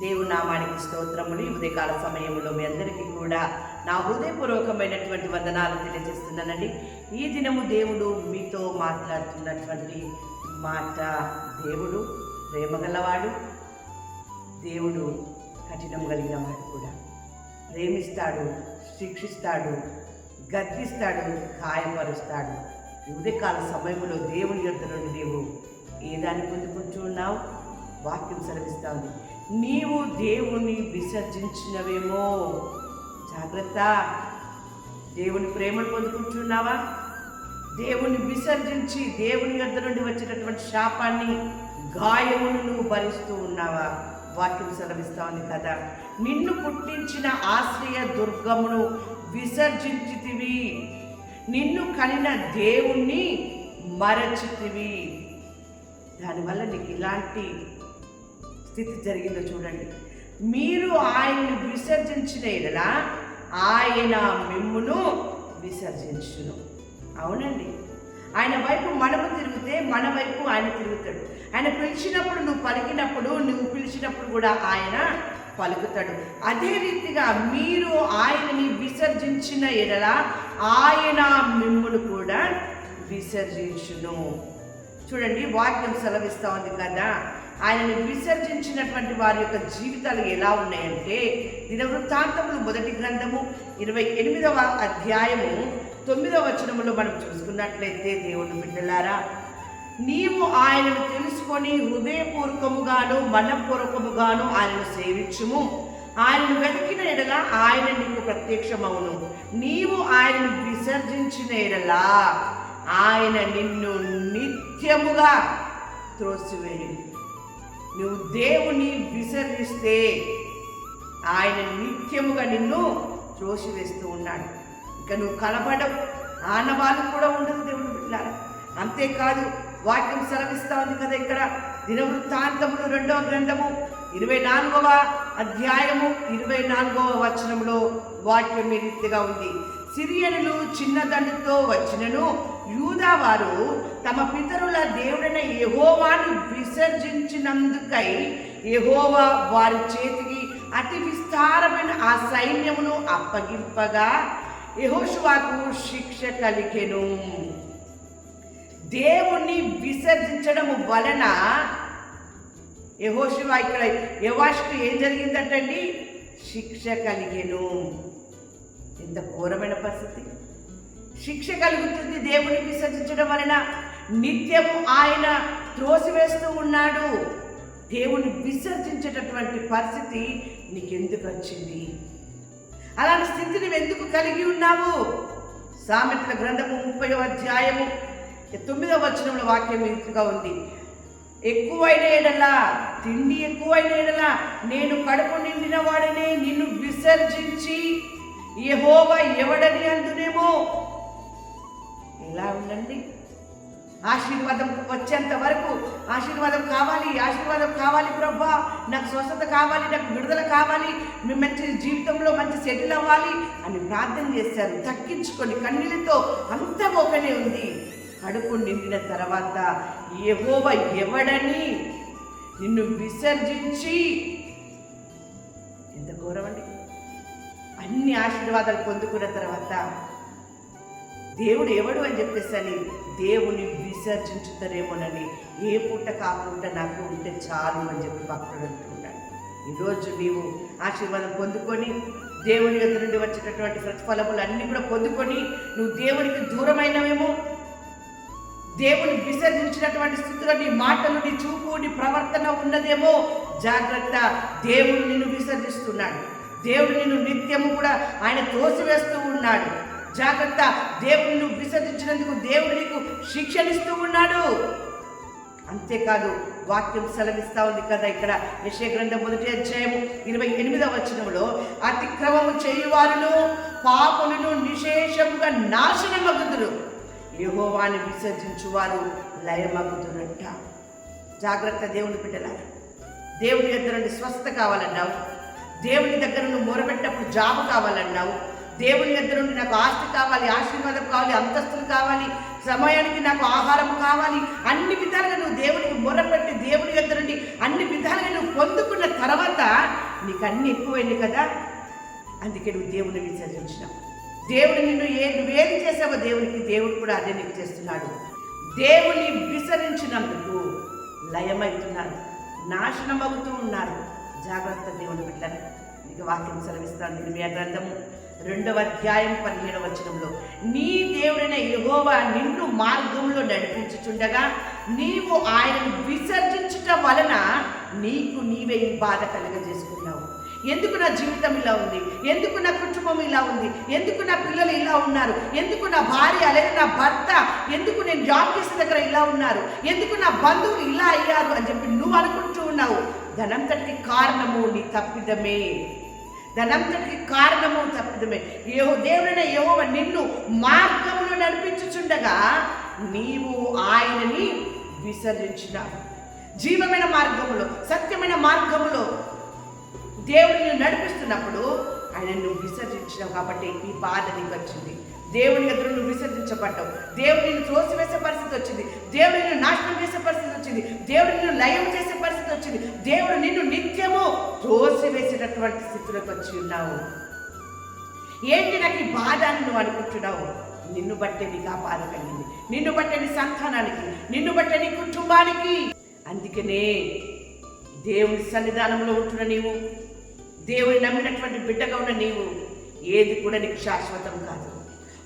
దేవుని నామానికి స్తోత్రములు. ఈ ఉదయకాల సమయంలో మీ అందరికీ కూడా నా హృదయపూర్వకమైనటువంటి వందనాలు తెలియజేస్తున్నానండి. ఈ దినము దేవుడు మీతో మాట్లాడుతున్నటువంటి మాట దేవుడు ప్రేమ గలవాడు దేవుడు కఠినం కలిగిన వాడు కూడా. ప్రేమిస్తాడు శిక్షిస్తాడు గద్దిస్తాడు గాయపరుస్తాడు ఉదయకాల సమయంలో దేవుని యొక్క నుండి నీవు ఏ దాన్ని పొందుకుంటూ ఉన్నావు? వాక్యం సెలవిస్తా ఉంది. నీవు దేవుని విసర్జించినవేమో. జాగ్రత్త. దేవుని ప్రేమను పొందుకుంటున్నావా? దేవుని విసర్జించి దేవుని యొద్ద నుండి వచ్చినటువంటి శాపాన్ని గాయమును నువ్వు భరిస్తూ ఉన్నావా? వాక్యం సెలవిస్తా కదా. నిన్ను పుట్టించిన ఆశ్రయ దుర్గమును విసర్జించితివి. నిన్ను కనిన దేవుణ్ణి మరచితివి. దానివల్ల నీకు ఇలాంటి స్థితి జరిగిందో చూడండి. మీరు ఆయన్ని విసర్జించిన ఎడలా ఆయన మిమ్మును విసర్జించును. అవునండి. ఆయన వైపు మనము తిరిగితే మన వైపు ఆయన తిరుగుతాడు. ఆయన పిలిచినప్పుడు నువ్వు పలికినప్పుడు నువ్వు పిలిచినప్పుడు కూడా ఆయన పలుకుతాడు. అదే రీతిగా మీరు ఆయనని విసర్జించిన ఎడల ఆయన మిమ్మును కూడా విసర్జించును. చూడండి వాక్యం సెలవిస్తా ఉంది కదా. ఆయనను విసర్జించినటువంటి వారి యొక్క జీవితాలు ఎలా ఉన్నాయంటే దినవృత్తాంతములు మొదటి గ్రంథము ఇరవై ఎనిమిదవ అధ్యాయము తొమ్మిదవ వచనములో మనం చూసుకున్నట్లయితే దేవుని బిడ్డలారా నీవు ఆయనను తెలుసుకొని హృదయపూర్వకముగాను మనపూర్వకముగాను ఆయనను సేవించుము. ఆయనను వెతికిన ఎడల ఆయన నీకు ప్రత్యక్షమవును నీవు ఆయనను విసర్జించిన ఎడలా ఆయన నిన్ను నిత్యముగా త్రోసివేయు నువ్వు దేవుని విసర్జిస్తే ఆయన నిత్యముగా నిన్ను త్రోసివేస్తూ ఉన్నాడు. ఇక నువ్వు కనబడవు. ఆనవాళ్ళు కూడా ఉండదు దేవుడు పిల్లలు అంతేకాదు వాక్యం సెలవిస్తా ఉంది కదా ఇక్కడ. దినవృత్తాంతములు రెండవ గ్రంథము ఇరవై నాలుగవ అధ్యాయము ఇరవై నాలుగవ వచనంలో వాక్యం ఈ రీతిగా ఉంది. సిరియనులు చిన్న దండుతో వచ్చినను. యూదా వారు తమ పితరుల దేవుడైన యహోవాను విసర్జించినందుకై యహోవా వారి చేతికి అతి విస్తారమైన ఆ సైన్యమును అప్పగింపగా యెహోషువాకు శిక్ష కలిగెను. దేవుణ్ణి విసర్జించడం వలన యహోశివ ఇక్కడ యవాష్కు ఏం జరిగిందటండి? శిక్ష కలిగెను. ఎంత ఘోరమైన పరిస్థితి. శిక్ష కలుగుతుంది దేవుని విసర్జించడం వలన. నిత్యము ఆయన త్రోసివేస్తూ ఉన్నాడు. దేవుని విసర్జించేటటువంటి పరిస్థితి నీకెందుకు వచ్చింది? అలాంటి స్థితిని నువ్వు ఎందుకు కలిగి ఉన్నావు? సామెతల గ్రంథము ముప్పై అధ్యాయము తొమ్మిదవ వచనంలో వాక్యం ఇంతగా ఉంది. ఎక్కువైన ఎడలా తిండి ఎక్కువైన ఎడలా నేను కడుపు నిండిన వాడనే నిన్ను విసర్జించి యెహోవా ఎవడని అందునేమో? ఎలా ఉండండి. ఆశీర్వాదం వచ్చేంత వరకు ఆశీర్వాదం కావాలి ఆశీర్వాదం కావాలి ప్రభా. నాకు స్వస్థత కావాలి నాకు విడుదల కావాలి మేము మంచి జీవితంలో మంచి సెటిల్ అవ్వాలి అని ప్రార్థన చేశారు. తగ్గించుకొని కన్నీళ్ళతో అంత ఒకనే ఉంది. కడుపు నిండిన తర్వాత యెహోవ ఎవడని నిన్ను విసర్జించి ఎంత ఘోరమండి అన్ని ఆశీర్వాదాలు పొందుకున్న తర్వాత దేవుడు ఎవడు అని చెప్పేసి దేవుని విసర్జించుతారేమోనని ఏ పూట కాకుండా నాకు ఉంటే చాలు అని చెప్పి భక్తుడు అంటుంటాడు. ఈరోజు నీవు ఆశీర్వాదం పొందుకొని దేవుని యొక్క నుండి వచ్చేటటువంటి ప్రతిఫలములు అన్నీ కూడా పొందుకొని నువ్వు దేవునికి దూరమైనవేమో దేవుని విసర్జించినటువంటి స్థితిలో నీ మాటలు నీ చూపు నీ ప్రవర్తన ఉన్నదేమో జాగ్రత్త దేవుడు నిన్ను విసర్జిస్తున్నాడు. దేవుడు నిన్ను నిత్యము కూడా ఆయన తోసివేస్తూ ఉన్నాడు. జాగ్రత్త దేవుడు నువ్వు విసర్జించినందుకు దేవుడు నీకు శిక్షణిస్తూ ఉన్నాడు. అంతేకాదు వాక్యం సెలవిస్తా ఉంది కదా ఇక్కడ యశే మొదటి అధ్యాయము ఇరవై ఎనిమిదవ వచనంలో అతిక్రమము చేయువారును పాపులను నిశేషముగా నాశనమగుదురు. యహోవాని విసర్జించువారు లయమగుదురంట. జాగ్రత్త దేవుని బిడ్డలారా దేవుని దగ్గర స్వస్థ కావాలన్నావు దేవుని దగ్గర నువ్వు మొరబెట్టప్పుడు జాబు కావాలన్నావు. దేవుని దగ్గర నుండి నాకు ఆస్తి కావాలి ఆశీర్వాదం కావాలి అంతస్తులు కావాలి సమయానికి నాకు ఆహారం కావాలి అన్ని విధాలుగా నువ్వు దేవునికి మొరపెట్టి దేవుని దగ్గర నుండి అన్ని విధాలుగా నువ్వు పొందుకున్న తర్వాత నీకు అన్ని ఎక్కువైంది కదా. అందుకే నువ్వు దేవుని విసర్జించినావు దేవుడు నిన్ను ఏ నువ్వేది చేసావో దేవునికి దేవుడు కూడా అదే నీకు చేస్తున్నాడు. దేవుని విసరించినందుకు లయమవుతున్నారు నాశనం అవుతూ ఉన్నారు. జాగ్రత్త దేవుని బిడ్డలు. నీకు వాక్యం సెలవిస్తాను నిర్మయ గ్రంథము రెండవ అధ్యాయం పదిహేడవ వచనంలో నీ దేవుడైన యహోవా నిన్ను మార్గంలో నడిపించుచుండగా నీవు ఆయనను విసర్జించుట వలన నీకు నీవే ఈ బాధ కలుగజేసుకున్నావు. ఎందుకు నా జీవితం ఇలా ఉంది? ఎందుకు నా కుటుంబం ఇలా ఉంది? ఎందుకు నా పిల్లలు ఇలా ఉన్నారు? ఎందుకు నా భార్య లేదా నా భర్త? ఎందుకు నేను జాబ్ చేసే దగ్గర ఇలా ఉన్నారు? ఎందుకు నా బంధువులు ఇలా అయ్యారు? అని చెప్పి నువ్వు అనుకుంటూ ఉన్నావు. ధనంతటికి కారణము నీ తప్పిదమే. ధనంతటికి కారణము తప్పిదమే. ఏవో దేవుడైన ఏవో నిన్ను మార్గములో నడిపించుచుండగా నీవు ఆయనని విసర్జించినావు. జీవమైన మార్గములో సత్యమైన మార్గములో దేవుడిని నడిపిస్తున్నప్పుడు ఆయన నువ్వు విసర్జించినావు కాబట్టి ఈ బాధ నీకు వచ్చింది దేవుని ఎదురు నువ్వు విసర్జించబడ్డావు. దేవుడు నిన్ను త్రోసివేసే పరిస్థితి వచ్చింది. దేవుడు నిన్ను నాశనం చేసే పరిస్థితి వచ్చింది. దేవుడు నిన్ను లయం చేసే పరిస్థితి వచ్చింది. దేవుడు నిన్ను నిత్యము త్రోసివేసేటటువంటి స్థితిలోకి వచ్చి ఉన్నావు. ఏంటి నాకు ఈ బాధ అని నువ్వు అనుకుంటున్నావు? నిన్ను బట్టే నీకు ఆ బాధ కలిగింది. నిన్ను బట్టే నీ సంతానానికి నిన్ను బట్టే నీ కుటుంబానికి. అందుకనే దేవుని సన్నిధానంలో ఉంటున్న నీవు దేవుని నమ్మినటువంటి బిడ్డగా ఉన్న నీవు ఏది కూడా నీకు శాశ్వతం కాదు.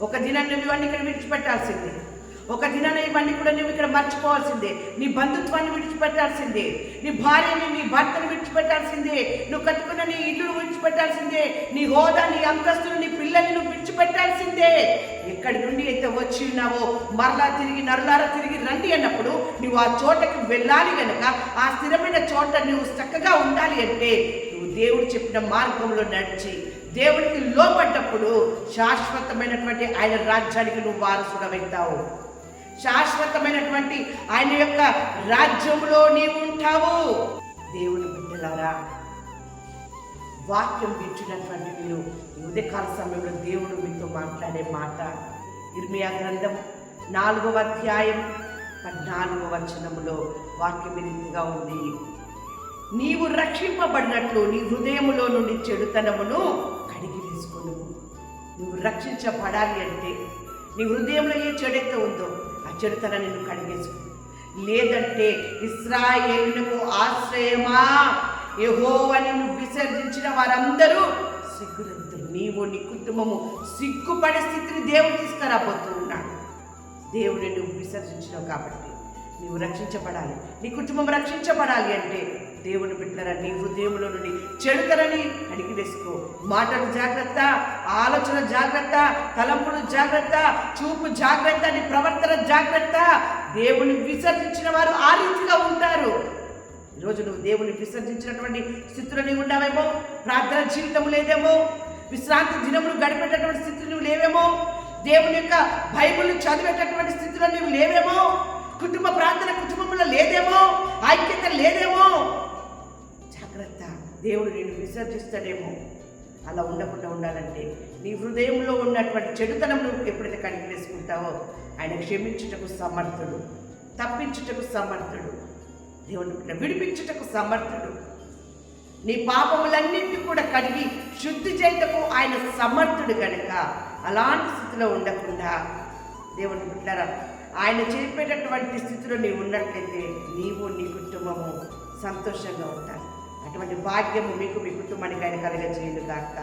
ఒక దినం నువ్వు ఇవన్నీ ఇక్కడ విడిచిపెట్టాల్సిందే. ఒక దినాన ఇవన్నీ కూడా నువ్వు ఇక్కడ మర్చిపోవాల్సిందే. నీ బంధుత్వాన్ని విడిచిపెట్టాల్సిందే. నీ భార్యని నీ భర్తను విడిచిపెట్టాల్సిందే. నువ్వు కట్టుకున్న నీ ఇల్లును విడిచిపెట్టాల్సిందే. నీ హోదా నీ అంతస్తులు నీ పిల్లల్ని నువ్వు విడిచిపెట్టాల్సిందే. ఎక్కడి నుండి అయితే వచ్చి ఉన్నావో మరలా తిరిగి నరులారా తిరిగి రండి అన్నప్పుడు నువ్వు ఆ చోటకి వెళ్ళాలి కనుక ఆ స్థిరమైన చోట నువ్వు చక్కగా ఉండాలి అంటే నువ్వు దేవుడు చెప్పిన మార్గంలో నడిచి దేవుడికి లోపడ్డప్పుడు శాశ్వతమైనటువంటి ఆయన రాజ్యానికి నువ్వు వారసుడవైతావు. శాశ్వతమైనటువంటి ఆయన యొక్క రాజ్యంలో నీవు ఉంటావు. దేవుని బిడ్డలారా వాక్యం వింటున్నటువంటి మీరు ఉదయకాల సమయంలో దేవుడు మీతో మాట్లాడే మాట. ఇర్మియా గ్రంథం నాలుగవ అధ్యాయం పద్నాలుగవ వచనములో వాక్యం ఈ రీతిగా ఉంది. నీవు రక్షింపబడినట్లు నీ హృదయములో నుండి చెడుతనమును కడిగి నువ్వు రక్షించబడాలి అంటే నీ హృదయంలో ఏ చెడైతే ఉందో ఆ చెడుతన నిన్ను కడిగేసుకో. లేదంటే ఇస్రాయేలునకు ఆశ్రయమా? యెహోవాని నువ్వు విసర్జించిన వారందరూ సిగ్గురంతులు నీవు నీ కుటుంబము సిగ్గుపడే స్థితిని దేవుడు తీసుకురాబోతూ ఉన్నాడు దేవుడిని నువ్వు విసర్జించినావు కాబట్టి నీవు రక్షించబడాలి. నీ కుటుంబం రక్షించబడాలి అంటే దేవుని బిడ్డరా నీవు హృదయంలో నుండి చెడుతరని అడిగి వేసుకో మాటలు జాగ్రత్త ఆలోచన జాగ్రత్త తలంపులు జాగ్రత్త చూపు జాగ్రత్త నీ ప్రవర్తన జాగ్రత్త. దేవుని విసర్జించిన వారు ఆ రీతిగా ఉంటారు. ఈరోజు నువ్వు దేవుని విసర్జించినటువంటి స్థితిలో నీవు ఉన్నావేమో ప్రార్థన జీవితం లేదేమో? విశ్రాంతి దినములు గడిపేటటువంటి స్థితిలో నువ్వు లేవేమో? దేవుని యొక్క బైబిల్ చదివేటటువంటి స్థితిలో నువ్వు లేవేమో? కుటుంబ ప్రార్థన కుటుంబంలో లేదేమో? ఐక్యత లేదేమో? జాగ్రత్త. దేవుడు నేను విసర్జిస్తాడేమో. అలా ఉండకుండా ఉండాలంటే నీ హృదయంలో ఉన్నటువంటి చెడుతనం నువ్వు ఎప్పుడైతే కడిగి వేసుకుంటావో ఆయన క్షమించుటకు సమర్థుడు తప్పించుటకు సమర్థుడు దేవుని విడిపించుటకు సమర్థుడు. నీ పాపములన్నింటినీ కూడా కడిగి శుద్ధి చేయటకు ఆయన సమర్థుడు కనుక అలాంటి స్థితిలో ఉండకుండా దేవుని బిడ్డరా ఆయన చెప్పేటటువంటి స్థితిలో నీవు ఉన్నట్లయితే నీవు నీ కుటుంబము సంతోషంగా ఉంటారు. అటువంటి భాగ్యము మీకు మీ కుటుంబానికి ఆయన కలిగజేయుడు కాక